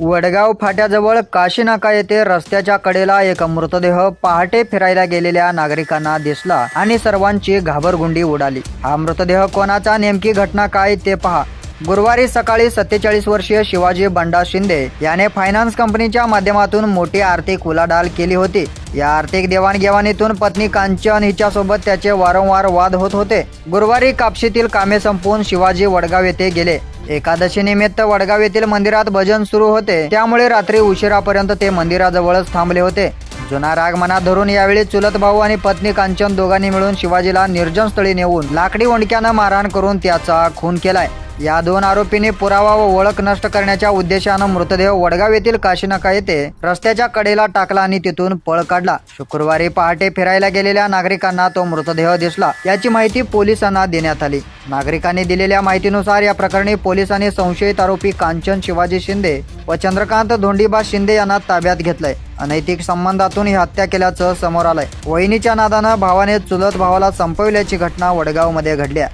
वडगाव फाट्याजवळ काशीनाका येथे रस्त्याच्या कडेला एक मृतदेह पहाटे फिरायला गेलेल्या नागरिकांना दिसला आणि सर्वांची घाबरगुंडी उडाली. हा मृतदेह कोणाचा नेमकी घटना काय ते पहा. गुरुवारी सकाळी सत्तेचाळीस वर्षीय शिवाजी बंडा शिंदे याने फायनान्स कंपनीच्या माध्यमातून मोठी आर्थिक उलाढाल केली होती. या आर्थिक देवाणघेवाणीतून पत्नी कांचन हिच्यासोबत त्याचे वारंवार वाद होत होते. गुरुवारी कापशीतील कामे संपवून शिवाजी वडगाव येथे गेले. एकादशी निमित्त वडगाव येथील मंदिरात भजन सुरू होते. त्यामुळे रात्री उशिरापर्यंत ते मंदिराजवळच थांबले होते. जुना राग मनात धरून यावेळी चुलत भाऊ आणि पत्नी कांचन दोघांनी मिळून शिवाजीला निर्जन स्थळी नेऊन लाकडी ओंडक्यानं मारहाण करून त्याचा खून केलाय. या दोन आरोपींनी पुरावा व ओळख नष्ट करण्याच्या उद्देशानं मृतदेह वडगाव येथील काशीनाका येथे रस्त्याच्या कडेला टाकला आणि तिथून पळ काढला. शुक्रवारी पहाटे फिरायला गेलेल्या नागरिकांना तो मृतदेह दिसला. याची माहिती पोलिसांना देण्यात आली. नागरिकांनी दिलेल्या माहितीनुसार या प्रकरणी पोलिसांनी संशयित आरोपी कांचन शिवाजी शिंदे व चंद्रकांत धोंडीबा शिंदे यांना ताब्यात घेतलंय. अनैतिक संबंधातून ही हत्या केल्याचं समोर आलंय. वहिनीच्या नादानं भावाने चुलत भावाला संपविल्याची घटना वडगावमध्ये घडल्या